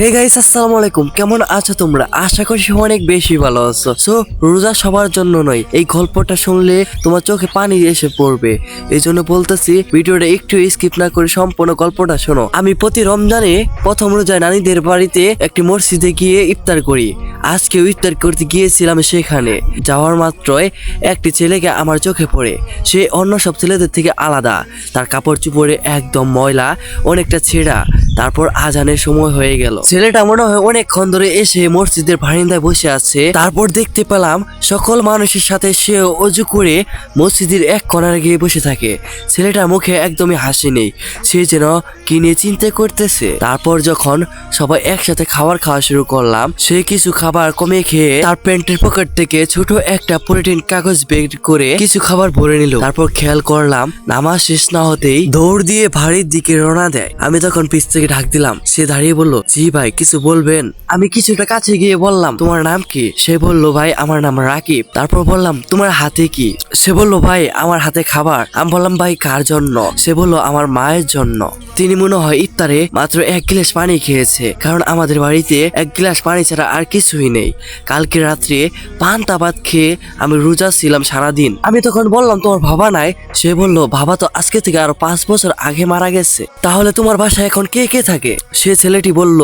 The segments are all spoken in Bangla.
হে গাইস আসসালামু আলাইকুম। কেমন আছো তোমরা? আশা করি অনেক বেশি ভালো আছো। সো রোজা সবার জন্য নয়, এই গল্পটা শুনলে তোমার চোখে পানি এসে পড়বে। এই জন্য বলতেছি, ভিডিওটা একটু স্কিপ না করে সম্পূর্ণ গল্পটা শোনো। আমি প্রতি রমজানে প্রথম রোজায় নানিদের বাড়িতে একটি মসজিদে গিয়ে ইফতার করি। আজকেও ইফতার করতে গিয়েছিলাম সেখানে। যাওয়ার মাত্রই একটি ছেলেকে আমার চোখে পড়ে। সে অন্য সব ছেলেদের থেকে আলাদা। তার কাপড় চুপড়ে একদম ময়লা, অনেকটা ছেঁড়া। তারপর আজানের সময় হয়ে গেল। ছেলেটা মনে হয় অনেকক্ষণ ধরে এসে মসজিদের বারিন্দায় বসে আছে। তারপর দেখতে পেলাম সকল মানুষের সাথে সে অজু করে মসজিদের এক কর্নারে গিয়ে বসে থাকে। ছেলেটার মুখে একদমই হাসি নেই। সে যেন কি নিয়ে চিন্তা করতেছে। তারপর যখন সবাই একসাথে খাবার খাওয়া শুরু করলাম, সে কিছু খাবার কমে খেয়ে তার প্যান্টের পকেট থেকে ছোট একটা পলিথিন কাগজ বের করে কিছু খাবার ভরে নিল। তারপর খেয়াল করলাম, নামাজ শেষ না হতেই দৌড় দিয়ে বাড়ির দিকে রওনা দেয়। আমি তখন পিছ থেকে ঢাক দিলাম। সে দাঁড়িয়ে বলল, জি ভাই কিছু বলবেন? আমি কিছুটা কাছে গিয়ে বললাম তোমার নাম কি? সে বলল ভাই আমার নাম রাকিব। তারপর বললাম তোমার হাতে কি? সে বলল ভাই আমার হাতে খাবার। আমি বললাম ভাই কার জন্য? সে বলল আমার মায়ের জন্য। তিনি মনে হয় ইফতারে মাত্র এক গ্লাস পানি খেয়েছে, কারণ আমাদের বাড়িতে এক গ্লাস পানি ছাড়া আর কিছুই নেই। কালকে রাত্রে পান্তা ভাত খেয়ে আমি রোজা ছিলাম সারাদিন। আমি তখন বললাম, তোমার বাবা নাই? সে বলল, বাবা তো আজকে থেকে আরও পাঁচ বছর আগে মারা গেছে। তাহলে তোমার বাসায় এখন কে কে থাকে? সে ছেলেটি বলল,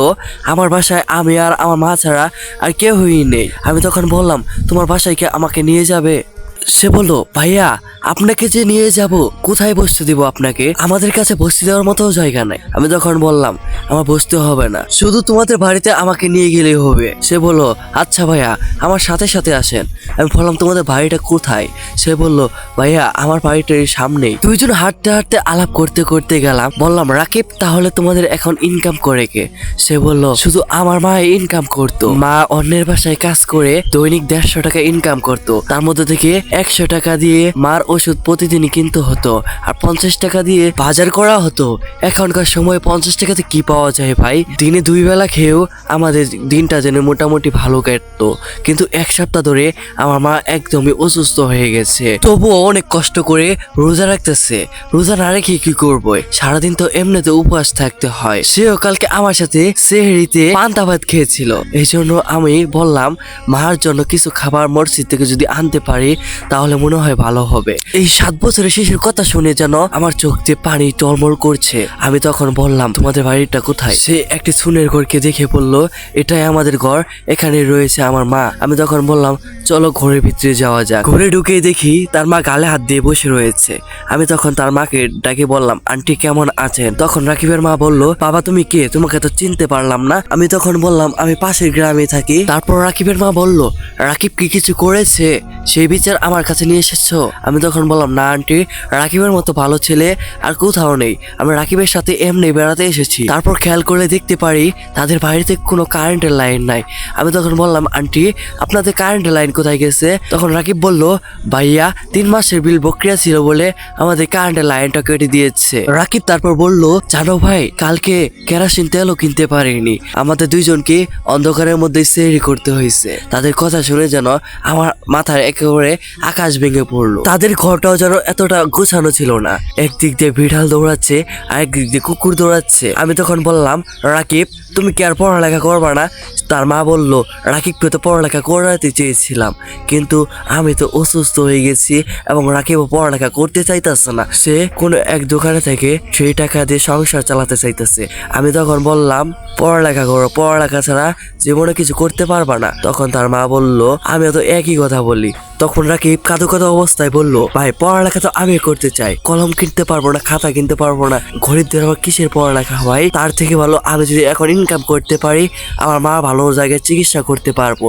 আমার বাসায় আমি আর আমার মা ছাড়া আর কেউই নেই। আমি তখন বললাম, তোমার বাসায় কে আমাকে নিয়ে যাবে? সে বলল, ভাইয়া, আপনাকে যে নিয়ে যাব, কোথায় বসতে দিব আপনাকে? আমাদের কাছে বসতে দেওয়ার মতো জায়গা নাই। আমি তখন বললাম, আমার বসতে হবে না। শুধু তোমাদের বাড়িতে আমাকে নিয়ে গেলেই হবে। সে বলল আচ্ছা ভাইয়া, আমার সাথে সাথে আসেন। আমি বললাম, তোমাদের বাড়িটা কোথায়? সে বলল, ভাইয়া, আমার বাড়িটার সামনেই। দুইজন হাঁটতে হাঁটতে আলাপ করতে করতে গেলাম। বললাম, রাকিব, তাহলে তোমাদের এখন ইনকাম করে কে? সে বলল, শুধু আমার মা ইনকাম করতো। মা অন্যের বাসায় কাজ করে দৈনিক দেড়শো টাকা ইনকাম করতো। তার মধ্যে থেকে একশো টাকা দিয়ে মার ওষুধ প্রতিদিনই কিনতে হতো আর পঞ্চাশ টাকা দিয়ে বাজার করা হতো। এখনকার সময় পঞ্চাশ টাকাতে কি পাওয়া যায় ভাই? দিনে দুই বেলা খেয়েও আমাদের দিনটা যেন মোটামুটি ভালো কাটতো। কিন্তু এক সপ্তাহ ধরে আমার মা একদমই অসুস্থ হয়ে গেছে। তবুও অনেক কষ্ট করে রোজা রাখতেছে। রোজা না রেখে কি করব? সারাদিন তো এমনিতে উপবাস থাকতে হয়। সেও কালকে আমার সাথে সেহরিতে পান্তা ভাত খেয়েছিল। এই জন্য আমি বললাম, মার জন্য কিছু খাবার মসজিদ থেকে যদি আনতে পারি তাহলে মনে হয় ভালো হবে। এই সাত বছরের শেষের কথা শুনে যেন আমার চোখ দিয়ে পানি টলমল করছে। আমি তখন বললাম, তোমাদের বাড়িটা কোথায়? সে একটি সুনের ঘরকে দেখে বলল, এটাই আমাদের ঘর এখানে রয়েছে আমার মা। আমি তখন বললাম, চলো ঘরের ভিতরে যাওয়া যাক। ঘরে ঢুকে দেখি তার মা গালে হাত দিয়ে বসে রয়েছে। আমি তখন তার মাকে ডাকে বললাম, আন্টি কেমন আছেন? তখন রাকিবের মা বলল, বাবা, তুমি কে? তোমাকে তো চিনতে পারলাম না। আমি তখন বললাম, আমি পাশের গ্রামে থাকি। তারপর রাকিবের মা বলল, রাকিব কি কিছু করেছে? সেই বিচার আমার কাছে নিয়ে এসেছ? আমি তখন বললাম, না, আন্টি, রাকিবের মতো ভালো ছেলে আর কোথাও নেই। আমি রাকিবের সাথে এমনি বেড়াতে এসেছি। তারপর খেয়াল করে দেখতে পারি, তাদের বাড়িতে কোনো কারেন্টের লাইন নাই। আমি তখন বললাম, আন্টি, আপনাদের কারেন্টের লাইন কোথায় গেছে? তখন রাকিব বলল, ভাইয়া, তিন মাসের বিল বক্রিয়া ছিল বলে আমাদের কারেন্টের লাইনটা কেটে দিয়েছে। রাকিব তারপর বলল, জানো ভাই, কালকে কেরাসিন তেলও কিনতে পারিনি। আমাদের দুইজনকে অন্ধকারের মধ্যে সেরি করতে হয়েছে। তাদের কথা শুনে যেন আমার মাথায় একেবারে আকাশ ভেঙে পড়ল। তাদের ঘরটাও যেন এতটা গোছানো ছিল না। একদিক দিয়ে বিড়াল দৌড়াচ্ছে আর একদিক দিয়ে কুকুর দৌড়াচ্ছে। আমি তখন বললাম, রাকিব তুমি কি আর পড়ালেখা করবা না? তার মা বলল রাকিবকে তো পড়ালেখা করাতে চেয়েছিলাম, কিন্তু আমি তো অসুস্থ হয়ে গেছি এবং রাকিবও পড়ালেখা করতে চাইতেছে না। সে কোনো এক দোকানে থেকে সেই টাকা দিয়ে সংসার চালাতে চাইতেছে। আমি তখন বললাম, পড়ালেখা করো, পড়ালেখা ছাড়া জীবনে কিছু করতে পারবা না। তখন তার মা বলল আমি তো একই কথা বলি। তখন রাকিব কাদো কাদো অবস্থায় বলল, ভাই, পড়ালেখা তো আমি করতে চাই। কলম কিনতে পারব না, খাতা কিনতে পারব না। গরিবদের আবার কিসের পড়ালেখা ভাই তার থেকে ভালো আমি যদি এখন ইনকাম করতে পারি, আমার মা ভালো জায়গায় চিকিৎসা করতে পারব।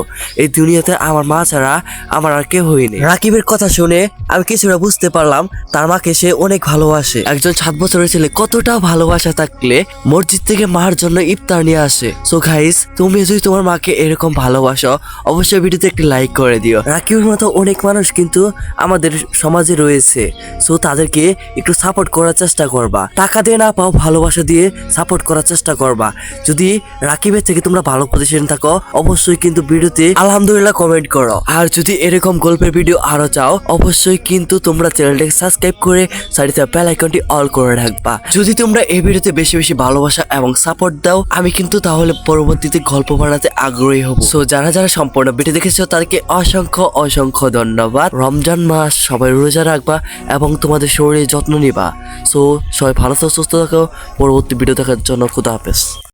এই দুনিয়াতে আমার মা ছাড়া আমার আর কেউই নেই। রাকিবের কথা শুনে আমি কিছুটা বুঝতে পারলাম, তার মাকে সে অনেক ভালোবাসে। একজন সাত বছরের ছেলে কতটা ভালোবাসা থাকলে মসজিদ থেকে মার জন্য ইফতার নিয়ে আসে। সো গাইস তুমি যদি তোমার মাকে এরকম ভালোবাসো, অবশ্যই ভিডিওতে একটি লাইক করে দিও। রাকিবের মতো অনেক মানুষ কিন্তু আমাদের সমাজে রয়েছে। সো তাদেরকে একটু সাপোর্ট করার চেষ্টা করবা। টাকা দিয়ে না পাও, ভালোবাসা দিয়ে সাপোর্ট করার চেষ্টা করবা। যদি রাকিবের থেকে তোমরা ভালো পজিশন থাকো, অবশ্যই কিন্তু ভিডিওতে আলহামদুলিল্লাহ কমেন্ট করো। আর যদি এরকম গল্পের ভিডিও আরও চাও, অবশ্যই কিন্তু তোমরা চ্যানেলটাকে সাবস্ক্রাইব করে সাইডে বেল আইকনটি অল করে রাখবা। যদি তোমরা এই ভিডিওতে বেশি বেশি ভালোবাসা এবং সাপোর্ট দাও, আমি কিন্তু তাহলে পরবর্তীতে গল্প বানাতে আগ্রহী হব। সো যারা যারা সম্পূর্ণ ভিডিও দেখেছ, তাদেরকে অসংখ্য অসংখ্য ধন্যবাদ। রমজান মাস, সবাই রোজা রাখবা এবং তোমাদের শরীরের যত্ন নিবা। সো সবাই ভালো থাকো, সুস্থ থাকো। পরবর্তী ভিডিও দেখার জন্য খুদা হাফেজ।